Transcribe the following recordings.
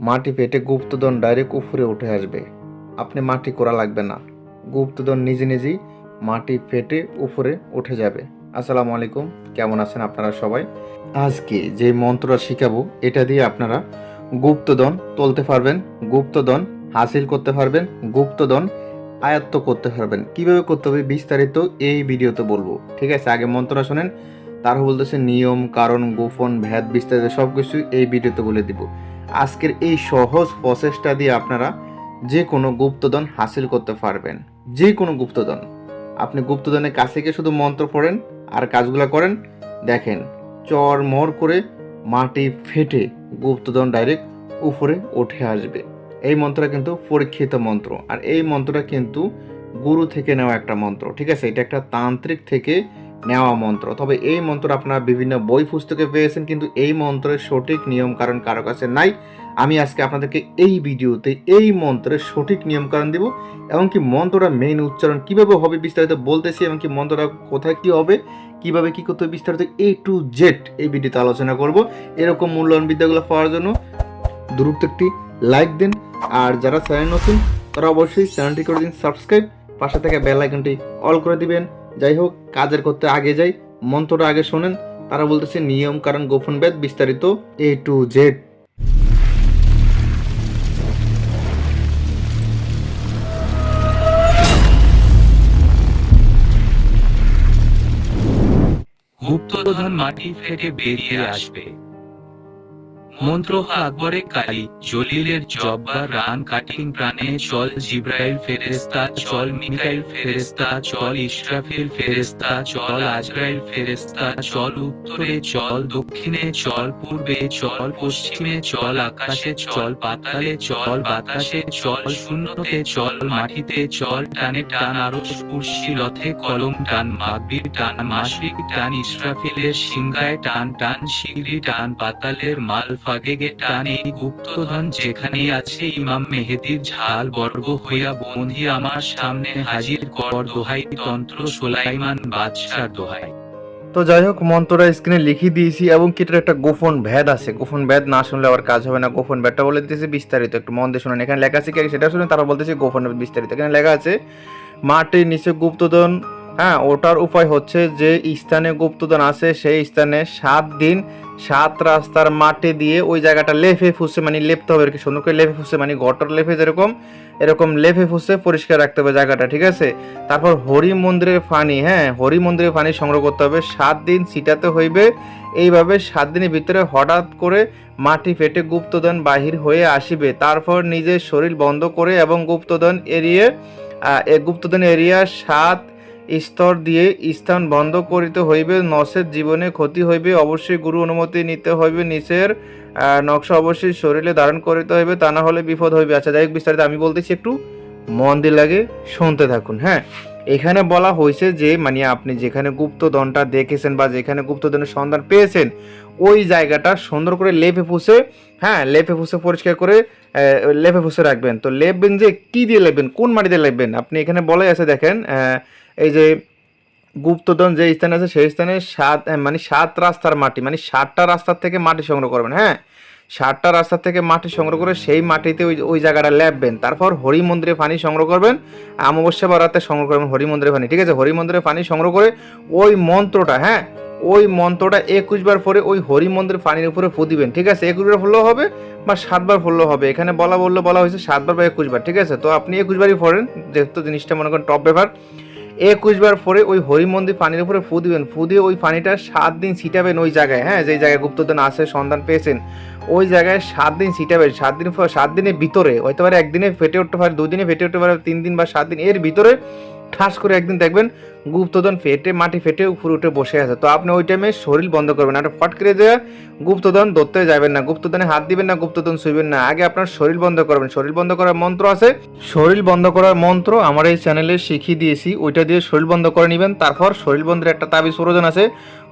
মাটি ফেটে গুপ্তধন ডাইরেক্ট উপরে উঠে আসবে। আপনি মাটি করা লাগবে না। গুপ্তধন নিজে নিজেই মাটি ফেটে উপরে উঠে যাবে। আসসালামু আলাইকুম, কেমন আছেন আপনারা সবাই? আজকে যে মন্ত্রটা শিখাবো, এটা দিয়ে আপনারা গুপ্তধন তুলতে পারবেন, গুপ্তধন হাসিল করতে পারবেন, গুপ্তধন আয়ত্ত করতে পারবেন। কীভাবে করতে হবে বিস্তারিত এই ভিডিওতে বলব। ঠিক আছে, আগে মন্ত্রটা শোনেন, তারপর বলতেছে নিয়ম, কারণ, গোপন, ভেদ, বিস্তারিত সব কিছু এই ভিডিওতে বলে দিব। আজকের এই সহজ প্রসেসটা দিয়ে আপনারা যে কোনো গুপ্তধন হাসিল করতে পারবেন। যে কোনো গুপ্তধন। আপনি গুপ্তধনের কাছে গিয়ে শুধু মন্ত্র পড়েন, আর কাজগুলো করেন, দেখেন, চর মর করে মাটি ফেটে গুপ্তধন ডাইরেক্ট উপরে উঠে আসবে। এই মন্ত্রটা কিন্তু পরীক্ষিত মন্ত্র, আর এই মন্ত্রটা কিন্তু গুরু থেকে নেওয়া একটা মন্ত্র, ঠিক আছে? এটা একটা তান্ত্রিক থেকে নেওয়া মন্ত্র। তবে এই মন্ত্র আপনারা বিভিন্ন বই পুস্তকে পেয়েছেন, কিন্তু এই মন্ত্রের সঠিক নিয়ম কারণ কারও কাছে নাই। আমি আজকে আপনাদেরকে এই ভিডিওতে এই মন্ত্রের সঠিক নিয়ম কারণ দিব এমনকি মন্ত্রটা মেইন উচ্চারণ কীভাবে হবে বিস্তারিত বলতেছি এমনকি মন্ত্রটা কোথায় কি হবে, কীভাবে কি করতে বিস্তারিত এ টু জেড এই ভিডিওতে আলোচনা করব। এরকম মূল্যায়ন বিদ্যাগুলো পাওয়ার জন্য দ্রুত একটি লাইক দিন, আর যারা চ্যানেল নতুন, তারা অবশ্যই চ্যানেলটি করে দিন সাবস্ক্রাইব পাশে থেকে বেল আইকনটি অল করে দিবেন। যাই হোক, কাজের করতে আগে যাই। মন্ত্রটা আগে শোনেন। তারা বলতেছে, নিয়ম, কারণ, গোপন বেদ বিস্তারিত এ টু জেড। গুপ্তধন মাটি ফেটে বেরিয়ে আসবে। মন্ত্র আকবরে কালী, জলিলের জব্বার রান কাটিং প্রাণে চল, জিব্রাইল ফেরেস্তা চল, মিকাইল ফেরেস্তা চল ইসরাফিল ফেরেস্তা চল, আজরাইল ফেরেস্তা চল, উত্তরে চল, দক্ষিণে চল, পূর্বে চল, পশ্চিমে চল, আকাশে চল, পাতালে চল, বাতাসে চল, শূন্যতে চল, মাটিতে চল, টানে টান আরও কুর্সি রথে কলম, টান মাগবির টান মাসিক টান ইসরাফিলের সিংহায় টান টান শিগরি টান, পাতালের মাল ফাগেগে টান গুপ্তধন যেখানে আছে ইমাম মেহেদির ঝাল বর্গ হইয়া বন্ধি আমার সামনে হাজির কর দোহাই তন্ত্র সোলাইমান বাদশার দোহাই। তো যাই হোক, মন্ত্রটা স্ক্রিনে লিখে দিয়েছি এবং কিটার একটা গোপন ভেদ আছে। গোপন ভেদ না শুনলে আবার কাজ হবে না। গোপন ভেদটা বলে দিতেছি বিস্তারিত। একটু মন দিয়ে শুনুন। এখানে লেখা আছে কি? সেটা শুনুন তারা বলতেছি গোপন বিস্তারিত। এখানে লেখা আছে মাটির নিচে গুপ্তধন হ্যাঁ ওটার উপায় হচ্ছে যে স্থানে গুপ্তধন আছে সেই স্থানে সাত দিন সাত রাস্তার মাটি দিয়ে ওই জায়গাটা লেফে ফুসে মানে লেপতে হবে আর কি সুন্দর করে লেফে ফুসে মানে গটর লেফে যেরকম এরকম লেফে ফুসে পরিষ্কার রাখতে হবে জায়গাটা ঠিক আছে? তারপর হরি মন্দিরের পানি হ্যাঁ হরি মন্দিরের পানি সংগ্রহ করতে হবে সাত দিন ছিটাতে হইবে এইভাবে সাত দিনের ভিতরে হঠাৎ করে মাটি ফেটে গুপ্তধন বাহির হয়ে আসিবে তারপর নিজের শরীর বন্ধ করে এবং গুপ্তধন এড়িয়ে আহ, এ গুপ্তধন এরিয়া সাত স্তর দিয়ে স্থান বন্ধ করিতে হইবে, নসের জীবনে ক্ষতি হইবে, অবশ্যই গুরু অনুমতি নিতে হইবে নিচের নকশা অবশ্যই শরীরে ধারণ করিতে হইবে, তা না হলে বিপদ হইবে। আচ্ছা যাই বিস্তারিত আমি বলতেছি একটু মন দিয়ে লাগে শুনতে থাকুন হ্যাঁ? এখানে বলা হয়েছে যে মানে আপনি যেখানে গুপ্তধনটা দেখেছেন বা যেখানে গুপ্তধনের সন্ধান পেয়েছেন, ওই জায়গাটা সুন্দর করে লেপে ফুসে হ্যাঁ লেপে ফুসে পরিষ্কার করে লেপে ফুসে রাখবেন। তো লেপবেন যে কি দিয়ে লেপবেন? কোন মাটিতে লেপবেন? আপনি এখানে বলাই আছে, দেখেন এই যে গুপ্তধন যে স্থানে আছে, সেই স্থানে সাত মানে সাত রাস্তার মাটি মানে সাতটা রাস্তার থেকে মাটি সংগ্রহ করবেন হ্যাঁ? সাতটা রাস্তা থেকে মাটি সংগ্রহ করে সেই মাটিতে ওই ওই জায়গাটা লেপবেন। তারপর হরি মন্দিরে পানি সংগ্রহ করবেন, অমাবস্যা বা রাতে সংগ্রহ করবেন হরি মন্দিরে পানি, ঠিক আছে? হরি মন্দিরে পানি সংগ্রহ করে ওই মন্ত্রটা হ্যাঁ? ওই মন্ত্রটা একুশ বার পরে ওই হরি মন্দিরের পানির উপরে ফু দিবেন, ঠিক আছে? একুশ বার ফুললেও হবে বা সাতবার ফুললেও হবে। এখানে বলা বললে বলা হয়েছে সাতবার বা একুশ বার, ঠিক আছে? তো আপনি একুশ বারই পড়েন, যেহেতু জিনিসটা মনে করেন টপ ব্যাপার। একুশ বার পরে ওই হরি মন্দির পানির উপরে ফু দিবেন। ফু দিয়ে ওই পানিটা সাত দিন ছিটাবেন ওই জায়গায় হ্যাঁ? যেই জায়গায় গুপ্তধন আছে, সন্ধান পেয়েছেন, ওই জায়গায় সাত দিন ছিটাবেন। সাত দিন সাত দিনের ভিতরে, হয়তো পারে একদিনে ফেটে উঠতে পারে, দুদিনে ফেটে উঠতে পারে, তিন দিন বা সাত দিন, এর ভিতরে ঠাস করে একদিন দেখবেন গুপ্তধন ফেটে, মাটি ফেটে উপরে উঠে বসে আছে। তো আপনি ওই টাইমে শরীর বন্ধ করবেন আর ফট করে যে গুপ্তধন ধরতে যাবেন না, গুপ্তধনে হাত দিবেন না, গুপ্তধন শুইবেন না। আগে আপনার শরীর বন্ধ করবেন। শরীর বন্ধ করার মন্ত্র আছে? শরীর বন্ধ করার মন্ত্র আমার এই চ্যানেলে শিখিয়ে দিয়েছি। ওইটা দিয়ে শরীর বন্ধ করে নেবেন। তারপর শরীর বন্ধের একটা তাবিজ প্রয়োজন আছে।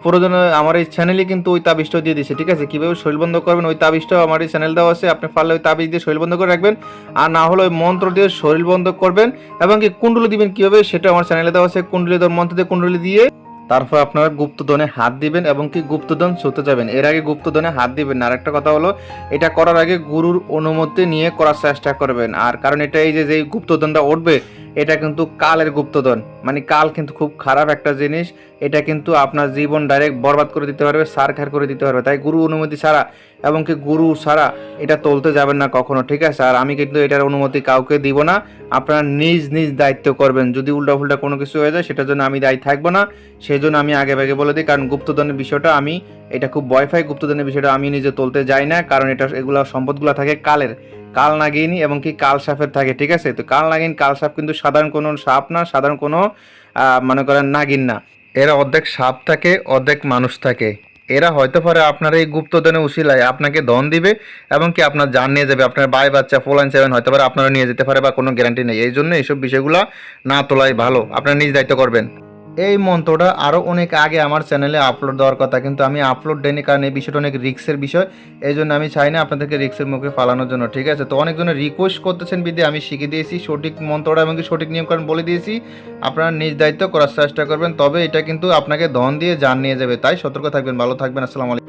প্রয়োজন আমার এই চ্যানেলে কিন্তু ওই তাবিজটাও দিয়ে দিয়েছে, ঠিক আছে? কীভাবে শরীর বন্ধ করবেন, ওই তাবিজটাও আমার এই চ্যানেল দেওয়া আছে, আপনি পারলে ওই তাবিজ দিয়ে শরীর বন্ধ করে রাখবেন, আর না হলে ওই মন্ত্র দিয়ে শরীর বন্ধ করবেন, এবং কি কুণ্ডলি দিবেন কীভাবে, সেটা আমার চ্যানেলে দেওয়া আছে, কুণ্ডলি দেওয়ার মন্ত্র দিয়ে কুণ্ডলি দিয়ে। তারপর আপনারা গুপ্তধনে হাত দিবেন, এবং কি গুপ্তধন ছুতে যাবেন। এর আগে গুপ্তধনে হাত দিবেন আর একটা কথা হলো, এটা করার আগে গুরুর অনুমতি নিয়ে করার চেষ্টা করবেন। আর কারণ এটা এই যে যে গুপ্তধনটা উঠবে এটা কিন্তু কালের গুপ্তধন। মানে কাল কিন্তু খুব খারাপ একটা জিনিস। এটা কিন্তু আপনার জীবন ডাইরেক্ট বরবাদ করে দিতে পারবে, সারখার করে দিতে পারবে। তাই গুরু অনুমতি ছাড়া এবং কি গুরু ছাড়া এটা তুলতে যাবেন না কখনো, ঠিক আছে? আর আমি কিন্তু এটার অনুমতি কাউকে দিব না। আপনারা নিজ নিজ দায়িত্ব করবেন। যদি উল্টা কোনো কিছু হয়ে যায়, সেটার জন্য আমি দায়ী থাকব না। সেই জন্য আমি আগে ভাগে বলে দিই, কারণ গুপ্তধনের বিষয়টা আমি, এটা খুব ভয় পাই গুপ্তধনের বিষয়টা আমি নিজে তুলতে যাই না। কারণ এটা, এগুলো সম্পদগুলো থাকে কালের। কাল নাগিনী এবং কি কাল সাপের থাকে, ঠিক আছে? তো কাল নাগিন, কাল সাপ কিন্তু সাধারণ কোনো সাপ না, সাধারণ কোনো মনে করেন নাগিন না। এরা অর্ধেক সাপ থাকে, অর্ধেক মানুষ থাকে। এরা হয়তো পারে আপনার এই গুপ্তধনে উশিলায় আপনাকে ধন দিবে এবং কি আপনার জান নিয়ে যাবে, আপনার বাই বাচ্চা ফোলান সেভেন হয়তো পারে আপনারা নিয়ে যেতে পারে বা কোনো গ্যারান্টি নেই। এই জন্য এইসব বিষয়গুলো না তোলাই ভালো। আপনারা নিজ দায়িত্ব করবেন। এই মন্ত্রটা আরও অনেক আগে আমার চ্যানেলে আপলোড দেওয়ার কথা, কিন্তু আমি আপলোড দেয়নি কারণ এই বিষয়টা অনেক রিক্সের বিষয়। এই জন্য আমি চাই না আপনাদেরকে রিক্সের মুখে ফালানোর জন্য, ঠিক আছে? তো অনেকজনে রিকোয়েস্ট করতেছেন বিদে আমি শিখিয়ে দিয়েছি সঠিক মন্ত্রটা এবং সঠিক নিয়মকানুন বলে দিয়েছি। আপনারা নিজ দায়িত্ব করার চেষ্টা করবেন, তবে এটা কিন্তু আপনাকে ধন দিয়ে জান নিয়ে যাবে, তাই সতর্ক থাকবেন, ভালো থাকবেন, আসসালামু আলাইকুম।